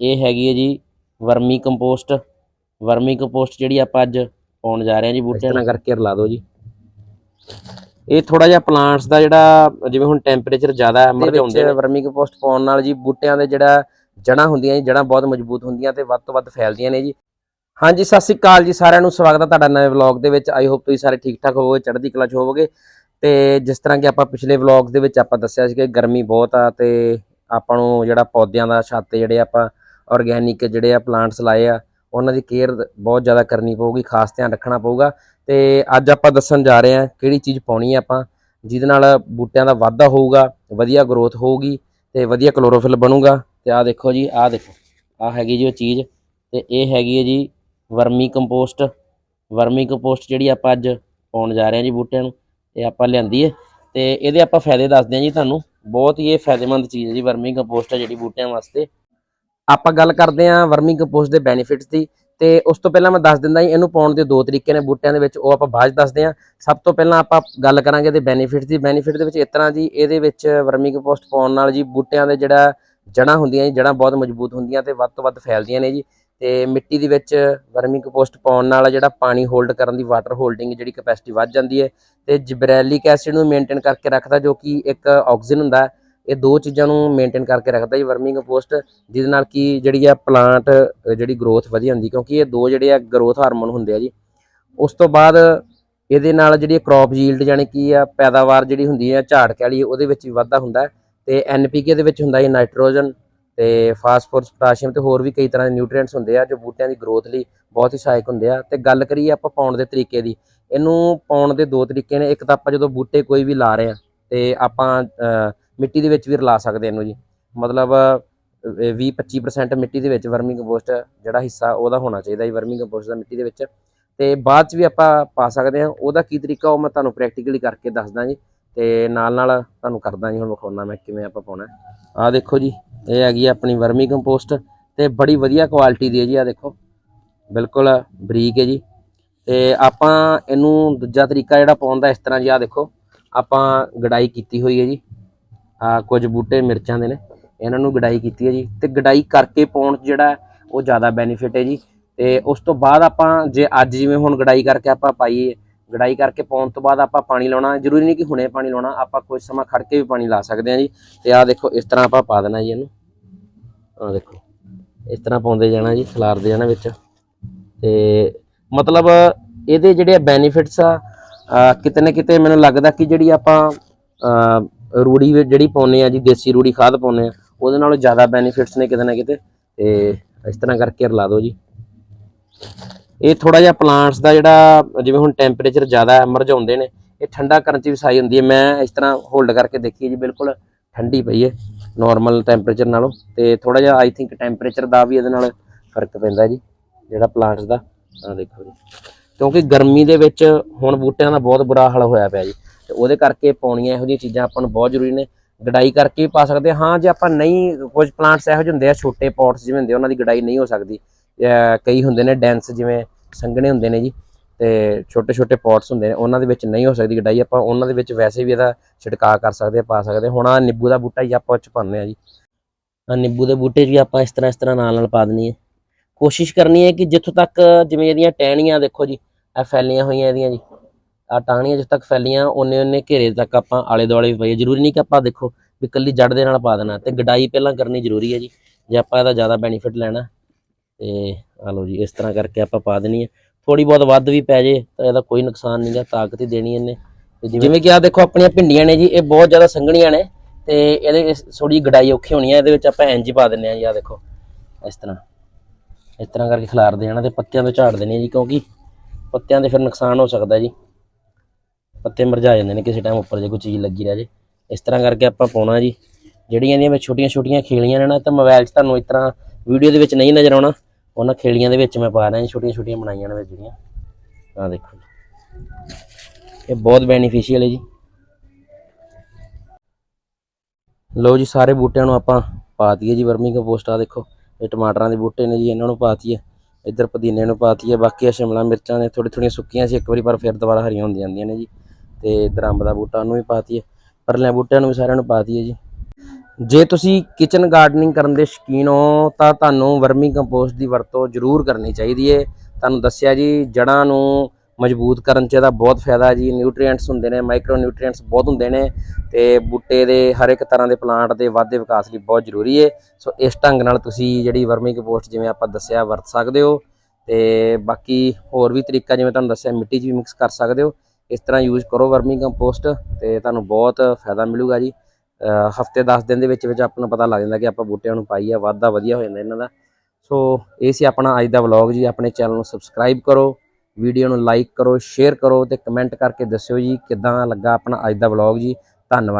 ਇਹ ਹੈਗੀ ਹੈ ਜੀ ਵਰਮੀ ਕੰਪੋਸਟ। ਵਰਮੀ ਕੰਪੋਸਟ ਜਿਹੜੀ ਆਪਾਂ ਅੱਜ ਪਾਉਣ ਜਾ ਰਹੇ ਹਾਂ ਜੀ ਬੂਟਿਆਂ ਨਾਲ ਕਰਕੇ ਰਲਾ ਦਿਓ ਜੀ। ਇਹ ਥੋੜਾ ਜਿਹਾ ਪਲਾਂਟਸ ਦਾ ਜਿਹੜਾ ਜਿਵੇਂ ਹੁਣ ਟੈਂਪਰੇਚਰ ਜ਼ਿਆਦਾ ਹੈ ਮਰਝਾਉਂਦੇ ਨੇ। ਵਰਮੀ ਕੰਪੋਸਟ ਪਾਉਣ ਨਾਲ ਜੀ ਬੂਟਿਆਂ ਦੇ ਜਿਹੜਾ ਜੜਾਂ ਹੁੰਦੀਆਂ ਜੀ ਜੜਾਂ ਬਹੁਤ ਮਜ਼ਬੂਤ ਹੁੰਦੀਆਂ ਤੇ ਵੱਧ ਤੋਂ ਵੱਧ ਫੈਲਦੀਆਂ ਨੇ ਜੀ। ਹਾਂਜੀ ਸਤਿ ਸ੍ਰੀ ਅਕਾਲ ਜੀ ਸਾਰਿਆਂ ਨੂੰ ਸਵਾਗਤ ਹੈ ਤੁਹਾਡਾ ਨਵੇਂ ਵਲੌਗ ਦੇ ਵਿੱਚ। ਆਈ ਹੋਪ ਤੁਸੀਂ ਸਾਰੇ ਠੀਕ ਠਾਕ ਹੋਵੋਗੇ ਚੜ੍ਹਦੀ ਕਲਾ 'ਚ ਹੋਵੋਗੇ। ਤੇ ਜਿਸ ਤਰ੍ਹਾਂ ਕਿ ਆਪਾਂ ਪਿਛਲੇ ਵਲੌਗਸ ਦੇ ਵਿੱਚ ਆਪਾਂ ਦੱਸਿਆ ਸੀ ਕਿ ਗਰਮੀ ਬਹੁਤ ਆ ਤੇ ਆਪਾਂ ਨੂੰ ਜਿਹੜਾ ਪੌਦਿਆਂ ਦਾ ਛੱਤ ਜਿਹੜੇ ਆਪਾਂ ਆਰਗੈਨਿਕ ਜਿਹੜੇ ਆ ਪਲਾਂਟਸ ਲਾਏ ਆ, ਉਹਨਾਂ ਦੀ ਕੇਅਰ ਬਹੁਤ ਜ਼ਿਆਦਾ ਕਰਨੀ ਪਊਗੀ, ਖਾਸ ਧਿਆਨ ਰੱਖਣਾ ਪਊਗਾ। ਤੇ ਅੱਜ ਆਪਾਂ ਦੱਸਣ ਜਾ ਰਹੇ ਹਾਂ ਕਿਹੜੀ ਚੀਜ਼ ਪਾਉਣੀ ਹੈ ਆਪਾਂ, ਜਿਹਦੇ ਨਾਲ ਬੂਟਿਆਂ ਦਾ ਵਾਧਾ ਹੋਊਗਾ, ਵਧੀਆ ਗਰੋਥ ਹੋਊਗੀ ਤੇ ਵਧੀਆ ਕਲੋਰੋਫਿਲ ਬਣੂਗਾ। ਤੇ ਆਹ ਦੇਖੋ ਜੀ, ਆਹ ਦੇਖੋ, ਆਹ ਹੈਗੀ ਜੀ ਉਹ ਚੀਜ਼ ਤੇ ਇਹ ਹੈਗੀ ਹੈ ਜੀ ਵਰਮੀ ਕੰਪੋਸਟ ਵਰਮੀ ਕੰਪੋਸਟ ਜਿਹੜੀ ਆਪਾਂ ਅੱਜ ਪਾਉਣ ਜਾ ਰਹੇ ਹਾਂ ਜੀ ਬੂਟਿਆਂ ਨੂੰ, ਇਹ ਆਪਾਂ ਲਿਆਂਦੀ ਹੈ। ਤੇ ਇਹਦੇ ਆਪਾਂ ਫਾਇਦੇ ਦੱਸਦੇ ਹਾਂ ਜੀ ਤੁਹਾਨੂੰ, ਬਹੁਤ ਹੀ ਇਹ ਫਾਇਦੇਮੰਦ ਚੀਜ਼ ਹੈ ਜੀ ਵਰਮੀ ਕੰਪੋਸਟ ਹੈ ਜਿਹੜੀ ਬੂਟਿਆਂ ਵਾਸਤੇ। ਆਪਾਂ ਗੱਲ ਕਰਦੇ ਹਾਂ ਵਰਮੀ ਕੰਪੋਸਟ ਦੇ ਬੈਨੀਫਿਟਸ ਦੀ ਤੇ ਉਸ ਤੋਂ ਪਹਿਲਾਂ ਮੈਂ ਦੱਸ ਦਿੰਦਾ ਜੀ, ਇਹਨੂੰ ਪਾਉਣ ਦੇ ਦੋ ਤਰੀਕੇ ਨੇ ਬੂਟਿਆਂ ਦੇ ਵਿੱਚ, ਉਹ ਆਪਾਂ ਬਾਅਦ 'ਚ ਦੱਸਦੇ ਹਾਂ। ਸਭ ਤੋਂ ਪਹਿਲਾਂ ਆਪਾਂ ਗੱਲ ਕਰਾਂਗੇ ਤੇ ਬੈਨੀਫਿਟਸ ਦੀ। ਬੈਨੀਫਿਟ ਦੇ ਵਿੱਚ ਇਸ ਤਰ੍ਹਾਂ ਜੀ, ਇਹਦੇ ਵਿੱਚ ਵਰਮੀ ਕੰਪੋਸਟ ਪਾਉਣ ਨਾਲ ਜੀ ਬੂਟਿਆਂ ਦੇ ਜਿਹੜਾ ਜੜਾਂ ਹੁੰਦੀਆਂ ਜੀ ਜੜਾਂ ਬਹੁਤ ਮਜ਼ਬੂਤ ਹੁੰਦੀਆਂ ਤੇ ਵੱਧ ਤੋਂ ਵੱਧ ਫੈਲਦੀਆਂ ਨੇ ਜੀ। ਤੇ ਮਿੱਟੀ ਦੇ ਵਿੱਚ ਵਰਮੀ ਕੰਪੋਸਟ ਪਾਉਣ ਨਾਲ ਜਿਹੜਾ ਪਾਣੀ ਹੋਲਡ ਕਰਨ ਦੀ ਵਾਟਰ ਹੋਲਡਿੰਗ ਜਿਹੜੀ ਕਪੈਸਿਟੀ ਵੱਧ ਜਾਂਦੀ ਹੈ। ਤੇ ਜਿਬਰੈਲਿਕ ਐਸਿਡ ਨੂੰ ਮੇਨਟੇਨ ਕਰਕੇ ਰੱਖਦਾ, ਜੋ ਕਿ ਇੱਕ ਆਕਸੀਜਨ ਹੁੰਦਾ ਹੈ। ਇਹ ਦੋ ਚੀਜ਼ਾਂ ਨੂੰ ਮੇਨਟੇਨ ਕਰਕੇ ਰੱਖਦਾ ਜੀ ਵਰਮੀ ਕੰਪੋਸਟ ਜਿਹਦੇ ਨਾਲ ਕਿ ਜਿਹੜੀ ਆ ਪਲਾਂਟ ਜਿਹੜੀ ਗਰੋਥ ਵਧੀਆ ਹੁੰਦੀ, ਕਿਉਂਕਿ ਇਹ ਦੋ ਜਿਹੜੇ ਆ ਗਰੋਥ ਹਾਰਮੋਨ ਹੁੰਦੇ ਆ ਜੀ। ਉਸ ਤੋਂ ਬਾਅਦ ਇਹਦੇ ਨਾਲ ਜਿਹੜੀ ਕ੍ਰੌਪ ਯੀਲਡ ਜਾਨੀ ਕੀ ਆ, ਪੈਦਾਵਾਰ ਜਿਹੜੀ ਹੁੰਦੀ ਆ, ਝਾੜ ਕਹਿ ਲਈਏ ਉਹਦੇ ਵਿੱਚ ਵੀ ਵਾਧਾ ਹੁੰਦਾ। ਹੈ ਤੇ ਐਨਪੀਕੇ ਦੇ ਵਿੱਚ ਹੁੰਦਾ ਹੈ ਨਾਈਟ੍ਰੋਜਨ ਤੇ ਫਾਸਫੋਰਸ ਪੋਟਾਸ਼ੀਅਮ ਤੇ ਹੋਰ ਵੀ ਕਈ ਤਰ੍ਹਾਂ ਦੇ ਨਿਊਟ੍ਰੀਐਂਟਸ ਹੁੰਦੇ ਆ ਜੋ ਬੂਟਿਆਂ ਦੀ ਗਰੋਥ ਲਈ ਬਹੁਤ ਹੀ ਸਹਾਇਕ ਹੁੰਦੇ ਆ। ਤੇ ਗੱਲ ਕਰੀਏ ਆਪਾਂ ਪਾਉਣ ਦੇ ਤਰੀਕੇ ਦੀ, ਇਹਨੂੰ ਪਾਉਣ ਦੇ ਦੋ ਤਰੀਕੇ ਨੇ। ਇੱਕ ਤਾਂ ਆਪਾਂ ਜਦੋਂ ਬੂਟੇ ਕੋਈ ਵੀ ਲਾ ਰਹੇ ਆ, ਤੇ ਆਪਾਂ ਮਿੱਟੀ ਦੇ ਵਿੱਚ ਵੀ ਰਲਾ ਸਕਦੇ ਇਹਨੂੰ ਜੀ। ਮਤਲਬ 20-25% ਮਿੱਟੀ ਦੇ ਵਿੱਚ ਵਰਮਿੰਗ ਕੰਪੋਸਟ ਜਿਹੜਾ ਹਿੱਸਾ ਉਹਦਾ ਹੋਣਾ ਚਾਹੀਦਾ ਜੀ, ਵਰਮਿੰਗ ਕੰਪੋਸਟ ਦਾ ਮਿੱਟੀ ਦੇ ਵਿੱਚ। ਤੇ ਬਾਅਦ ਚ ਵੀ ਆਪਾਂ ਪਾ ਸਕਦੇ ਹਾਂ। ਉਹਦਾ ਕੀ ਤਰੀਕਾ ਉਹ ਮੈਂ ਤੁਹਾਨੂੰ ਪ੍ਰੈਕਟੀਕਲੀ ਕਰਕੇ ਦੱਸਦਾ ਜੀ। ਤੇ ਨਾਲ ਨਾਲ ਤੁਹਾਨੂੰ ਕਰਦਾ ਜੀ, ਹੁਣ ਵਿਖਾਉਣਾ ਮੈਂ ਕਿਵੇਂ ਆਪਾਂ ਪਾਉਣਾ। ਆਹ ਦੇਖੋ ਜੀ, ਇਹ ਹੈਗੀ ਆ ਆਪਣੀ ਵਰਮੀ ਕੰਪੋਸਟ। ਤੇ ਬੜੀ ਵਧੀਆ ਕੁਆਲਿਟੀ ਦੀ ਹੈ ਜੀ ਆ ਦੇਖੋ। ਬਿਲਕੁਲ ਬਰੀਕ ਹੈ ਜੀ। ਤੇ ਆਪਾਂ ਇਹਨੂੰ ਦੂਜਾ ਤਰੀਕਾ ਜਿਹੜਾ ਪਾਉਣ ਦਾ ਇਸ ਤਰ੍ਹਾਂ ਜੀ ਆ ਦੇਖੋ। ਆਪਾਂ ਗੜਾਈ ਕੀਤੀ ਹੋਈ ਹੈ ਜੀ। ਕੁਝ ਬੂਟੇ ਮਿਰਚਾਂ ਦੇ ਨੇ। ਇਹਨਾਂ ਨੂੰ ਗਡਾਈ ਕੀਤੀ ਹੈ ਜੀ। ਤੇ ਗਡਾਈ ਕਰਕੇ ਪਾਉਣ 'ਚ ਜਿਹੜਾ ਉਹ ਜ਼ਿਆਦਾ ਬੈਨੀਫਿਟ ਹੈ ਜੀ। ਤੇ ਉਸ ਤੋਂ ਬਾਅਦ ਆਪਾਂ ਜੇ ਅੱਜ ਜਿਵੇਂ ਹੁਣ ਗਡਾਈ ਕਰਕੇ ਆਪਾਂ ਪਾਈਏ, ਗਡਾਈ ਕਰਕੇ ਪਾਉਣ ਤੋਂ ਬਾਅਦ ਆਪਾਂ ਪਾਣੀ ਲਾਉਣਾ। ਜ਼ਰੂਰੀ ਨਹੀਂ ਕਿ ਹੁਣੇ ਪਾਣੀ ਲਾਉਣਾ, ਆਪਾਂ ਕੁਝ ਸਮਾਂ ਖੜ ਕੇ ਵੀ ਪਾਣੀ ਲਾ ਸਕਦੇ ਹਾਂ ਜੀ। ਤੇ ਆਹ ਦੇਖੋ, ਇਸ ਤਰ੍ਹਾਂ ਆਪਾਂ ਪਾ ਦੇਣਾ ਜੀ ਇਹਨੂੰ। ਆਹ ਦੇਖੋ, ਇਸ ਤਰ੍ਹਾਂ ਪਾਉਂਦੇ ਜਾਣਾ ਜੀ, ਖਿਲਾਰਦੇ ਜਾਣਾ ਵਿੱਚ। ਤੇ ਮਤਲਬ ਇਹਦੇ ਜਿਹੜੇ ਬੈਨੀਫਿਟਸ ਆ ਕਿਤੇ ਨਾ ਕਿਤੇ ਮੈਨੂੰ ਲੱਗਦਾ ਕਿ ਜਿਹੜੀ ਆਪਾਂ ਰੂੜੀ ਵੀ ਜਿਹੜੀ ਪਾਉਨੇ ਆ ਜੀ, ਦੇਸੀ ਰੂੜੀ ਖਾਦ ਪਾਉਨੇ ਆ, ਉਹਦੇ ਨਾਲੋਂ ਜ਼ਿਆਦਾ ਬੈਨੀਫਿਟਸ ਨੇ ਕਿਤੇ ਨਾ ਕਿਤੇ, ਤੇ ਇਸ ਤਰ੍ਹਾਂ ਕਰਕੇ ਰਲਾ ਦਿਓ ਜੀ। ਇਹ ਥੋੜਾ ਜਿਹਾ ਪਲਾਂਟਸ ਦਾ ਜਿਹੜਾ, ਜਿਵੇਂ ਹੁਣ ਟੈਂਪਰੇਚਰ ਜ਼ਿਆਦਾ ਹੈ ਮਰਝਾਉਂਦੇ ਨੇ, ਇਹ ਠੰਡਾ ਕਰਨ ਚ ਵੀ ਸਹਾਈ ਹੁੰਦੀ ਹੈ। ਮੈਂ ਇਸ ਤਰ੍ਹਾਂ ਹੋਲਡ ਕਰਕੇ ਦੇਖੀ ਜੀ, ਬਿਲਕੁਲ ਠੰਡੀ ਪਈ ਹੈ ਨਾਰਮਲ ਟੈਂਪਰੇਚਰ ਨਾਲੋਂ, ਤੇ ਥੋੜਾ ਜਿਹਾ ਆਈ ਥਿੰਕ ਟੈਂਪਰੇਚਰ ਦਾ ਵੀ ਇਹਦੇ ਨਾਲ ਫ਼ਰਕ ਪੈਂਦਾ ਜੀ, ਜਿਹੜਾ ਪਲਾਂਟਸ ਦਾ। ਆ ਦੇਖੋ ਜੀ। ਕਿਉਂਕਿ ਗਰਮੀ ਦੇ ਵਿੱਚ ਹੁਣ ਬੂਟਿਆਂ ਦਾ ਬਹੁਤ ਬੁਰਾ ਹਾਲ ਹੋਇਆ ਪਿਆ ਜੀ। ਤੇ ਉਹਦੇ ਕਰਕੇ ਪਾਉਣੀਆਂ ਇਹੋ ਜਿਹੀਆਂ ਚੀਜ਼ਾਂ ਆਪਾਂ ਨੂੰ ਬਹੁਤ ਜ਼ਰੂਰੀ ਨੇ। ਗਡਾਈ ਕਰਕੇ ਵੀ ਪਾ ਸਕਦੇ ਹਾਂ। ਜੇ ਆਪਾਂ ਨਹੀਂ ਕੁਝ ਪਲਾਂਟਸ ਇਹੋ ਜਿਹੇ ਹੁੰਦੇ ਆ, ਛੋਟੇ ਪੌਟਸ ਜਿਵੇਂ ਹੁੰਦੇ ਉਹਨਾਂ ਦੀ ਗਡਾਈ ਨਹੀਂ ਹੋ ਸਕਦੀ। ਕਈ ਹੁੰਦੇ ਨੇ ਡੈਂਸ ਜਿਵੇਂ ਸੰਘਣੇ ਹੁੰਦੇ ਨੇ ਜੀ। ਤੇ ਛੋਟੇ ਛੋਟੇ ਪੌਟਸ ਹੁੰਦੇ ਨੇ, ਉਹਨਾਂ ਦੇ ਵਿੱਚ ਨਹੀਂ ਹੋ ਸਕਦੀ ਗਡਾਈ। ਆਪਾਂ ਉਹਨਾਂ ਦੇ ਵਿੱਚ ਵੈਸੇ ਵੀ ਇਹਦਾ ਛਿੜਕਾਅ ਕਰ ਸਕਦੇ ਆ, ਪਾ ਸਕਦੇ ਹੁਣ ਆ ਨਿੰਬੂ ਦਾ ਬੂਟਾ ਹੀ ਆਪਾਂ ਉਹ ਚ ਪਾਉਂਦੇ ਆ ਜੀ। ਆ ਨਿੰਬੂ ਦੇ ਬੂਟੇ 'ਚ ਵੀ ਆਪਾਂ ਇਸ ਤਰ੍ਹਾਂ ਇਸ ਤਰ੍ਹਾਂ ਨਾਲ ਨਾਲ ਪਾ ਦੇਣੀ ਹੈ। ਕੋਸ਼ਿਸ਼ ਕਰਨੀ ਹੈ ਕਿ ਜਿੱਥੋਂ ਤੱਕ ਜਿਵੇਂ ਇਹਦੀਆਂ ਟਹਿਣੀਆਂ ਦੇਖੋ ਜੀ ਇਹ ਫੈਲੀਆਂ ਹੋਈਆਂ ਇਹਦੀਆਂ ਜੀ। ਆ ਟਾਹਣੀਆਂ ਜਿੱਥੇ ਤੱਕ ਫੈਲੀਆਂ ਉਹਨੇ ਉਹਨੇ ਘੇਰੇ ਤੱਕ ਆਪਾਂ ਆਲੇ ਦੁਆਲੇ ਵੀ ਪਾਈਏ। ਜ਼ਰੂਰੀ ਨਹੀਂ ਕਿ ਆਪਾਂ ਦੇਖੋ ਵੀ ਇਕੱਲੀ ਜੜ ਦੇ ਨਾਲ ਪਾ ਦੇਣਾ, ਤੇ ਗਡਾਈ ਪਹਿਲਾਂ ਕਰਨੀ ਜ਼ਰੂਰੀ ਹੈ ਜੀ। ਜੇ ਆਪਾਂ ਇਹਦਾ ਜ਼ਿਆਦਾ ਬੈਨੀਫਿਟ ਲੈਣਾ, ਤੇ ਆ ਲਓ ਜੀ, ਇਸ ਤਰ੍ਹਾਂ ਕਰਕੇ ਆਪਾਂ ਪਾ ਦੇਣੀ ਹੈ। ਥੋੜੀ ਬਹੁਤ ਵੱਧ ਵੀ ਪੈ ਜੇ, ਤਾਂ ਇਹਦਾ ਕੋਈ ਨੁਕਸਾਨ ਨਹੀਂਗਾ ਤਾਕਤ ਹੀ ਦੇਣੀ ਇਹਨੇ। ਜਿਵੇਂ ਕਿ ਆ ਦੇਖੋ ਆਪਣੀਆਂ ਭਿੰਡੀਆਂ ਨੇ ਜੀ, ਇਹ ਬਹੁਤ ਜ਼ਿਆਦਾ ਸੰਘਣੀਆਂ ਨੇ, ਤੇ ਇਹਦੇ ਥੋੜੀ ਗਡਾਈ ਔਖੀ ਹੋਣੀ ਹੈ, ਇਹਦੇ ਵਿੱਚ ਆਪਾਂ ਇੰਜ ਪਾ ਦਿੰਨੇ ਆ ਜੀ ਆ ਦੇਖੋ, ਇਸ ਤਰ੍ਹਾਂ। ਇਸ ਤਰ੍ਹਾਂ ਕਰਕੇ ਖਿਲਾਰ ਦੇਣਾ ਤੇ ਪੱਤਿਆਂ ਤੋਂ ਝਾੜ ਦੇਣੇ ਜੀ, ਕਿਉਂਕਿ ਪੱਤਿਆਂ ਦੇ ਫਿਰ ਨੁਕਸਾਨ ਹੋ ਸਕਦਾ ਜੀ। ਪੱਤੇ ਮਰਝਾ ਜਾਂਦੇ ਨੇ ਕਿਸੇ ਟਾਈਮ ਉੱਪਰ ਜੇ ਕੋਈ ਚੀਜ਼ ਲੱਗੀ ਰਹਿ ਜੇ। ਇਸ ਤਰ੍ਹਾਂ ਕਰਕੇ ਆਪਾਂ ਪਾਉਣਾ ਜੀ। ਜਿਹੜੀਆਂ ਇਹਦੀਆਂ ਵਿੱਚ ਛੋਟੀਆਂ ਛੋਟੀਆਂ ਖੇਲੀਆਂ ਨੇ ਨਾ ਤਾਂ ਮੋਬਾਈਲ 'ਚ ਤੁਹਾਨੂੰ ਇਸ ਤਰ੍ਹਾਂ ਵੀਡੀਓ ਦੇ ਵਿੱਚ ਨਹੀਂ ਨਜ਼ਰ ਆਉਣਾ। ਉਹਨਾਂ ਖੇਲੀਆਂ ਦੇ ਵਿੱਚ ਮੈਂ ਪਾ ਰਿਹਾ ਜੀ ਛੋਟੀਆਂ ਛੋਟੀਆਂ ਬਣਾਈਆਂ ਨੇ ਜਿਹੜੀਆਂ। ਆਹ ਦੇਖੋ ਜੀ। ਇਹ ਬਹੁਤ ਬੈਨੀਫੀਸ਼ੀਅਲ ਹੈ ਜੀ। ਲਓ ਜੀ, ਸਾਰੇ ਬੂਟਿਆਂ ਨੂੰ ਆਪਾਂ ਪਾ ਦਈਏ ਜੀ। ਵਰਮੀ ਕੰਪੋਸਟ ਆ ਦੇਖੋ, ਇਹ ਟਮਾਟਰਾਂ ਦੇ ਬੂਟੇ ਨੇ ਜੀ, ਇਹਨਾਂ ਨੂੰ ਪਾਤੀਏ ਇੱਧਰ ਪੁਦੀਨੇ ਨੂੰ ਪਾਤੀਏ ਬਾਕੀ ਆ ਸ਼ਿਮਲਾ ਮਿਰਚਾਂ ਨੇ ਥੋੜੀ ਥੋੜੀਆਂ ਸੁੱਕੀਆਂ ਸੀ, ਇੱਕ ਵਾਰੀ ਪਰ ਫਿਰ ਦੁਬਾਰਾ ਹਰੀਆਂ ਹੁੰਦੀਆਂ ਜਾਂਦੀਆਂ ਨੇ ਜੀ। ਤੇ ਇੱਧਰ ਅੰਬ ਦਾ ਬੂਟਾ ਉਹਨੂੰ ਵੀ ਪਾਤੀਏ ਪਰਲਿਆਂ ਬੂਟਿਆਂ ਨੂੰ ਵੀ ਸਾਰਿਆਂ ਨੂੰ ਪਾਤੀਏ ਜੀ। ਜੇ ਤੁਸੀਂ ਕਿਚਨ ਗਾਰਡਨਿੰਗ ਕਰਨ ਦੇ ਸ਼ੌਕੀਨ ਹੋ, ਤਾਂ ਤੁਹਾਨੂੰ ਵਰਮੀ ਕੰਪੋਸਟ ਦੀ ਵਰਤੋਂ ਜ਼ਰੂਰ ਕਰਨੀ ਚਾਹੀਦੀ ਹੈ। ਤੁਹਾਨੂੰ ਦੱਸਿਆ ਜੀ ਜੜਾਂ ਨੂੰ ਮਜ਼ਬੂਤ ਕਰਨ 'ਚ ਇਹਦਾ ਬਹੁਤ ਫਾਇਦਾ ਜੀ। ਨਿਊਟ੍ਰੀਐਂਟਸ ਹੁੰਦੇ ਨੇ ਮਾਈਕਰੋ ਨਿਊਟ੍ਰੀਐਂਟਸ ਬਹੁਤ ਹੁੰਦੇ ਨੇ ਤੇ ਬੂਟੇ ਦੇ ਹਰ ਇੱਕ ਤਰ੍ਹਾਂ ਦੇ ਪਲਾਂਟ ਦੇ ਵਾਧੇ ਵਿਕਾਸ ਲਈ ਬਹੁਤ ਜ਼ਰੂਰੀ ਹੈ। ਸੋ ਇਸ ਢੰਗ ਨਾਲ ਤੁਸੀਂ ਜਿਹੜੀ ਵਰਮਿੰਗ ਕੰਪੋਸਟ ਜਿਵੇਂ ਆਪਾਂ ਦੱਸਿਆ ਵਰਤ ਸਕਦੇ ਹੋ ਤੇ ਬਾਕੀ ਹੋਰ ਵੀ ਤਰੀਕਾ ਜਿਵੇਂ ਤੁਹਾਨੂੰ ਦੱਸਿਆ ਮਿੱਟੀ 'ਚ ਵੀ ਮਿਕਸ ਕਰ ਸਕਦੇ ਹੋ। ਇਸ ਤਰ੍ਹਾਂ ਯੂਜ਼ ਕਰੋ ਵਰਮਿੰਗ ਕੰਪੋਸਟ ਤੇ ਤੁਹਾਨੂੰ ਬਹੁਤ ਫਾਇਦਾ ਮਿਲੂਗਾ ਜੀ। ਹਫ਼ਤੇ 10 ਦਿਨ ਦੇ ਵਿੱਚ ਵਿੱਚ ਆਪਾਂ ਨੂੰ ਪਤਾ ਲੱਗ ਜਾਂਦਾ ਕਿ ਆਪਾਂ ਬੂਟਿਆਂ ਨੂੰ ਪਾਈ ਆ, ਵਾਧਾ ਵਧੀਆ ਹੋ ਜਾਂਦਾ ਇਹਨਾਂ ਦਾ। ਸੋ ਇਹ ਸੀ ਆਪਣਾ ਅੱਜ ਦਾ ਵਲੌਗ ਜੀ। ਆਪਣੇ ਚੈਨਲ ਨੂੰ ਸਬਸਕ੍ਰਾਈਬ ਕਰੋ। ਵੀਡੀਓ ਨੂੰ ਲਾਈਕ ਕਰੋ, ਸ਼ੇਅਰ ਕਰੋ ਤੇ ਕਮੈਂਟ ਕਰਕੇ ਦੱਸਿਓ ਜੀ ਕਿਦਾਂ ਲੱਗਾ ਆਪਣਾ ਅੱਜ ਦਾ ਵਲੌਗ ਜੀ। ਧੰਨਵਾਦ।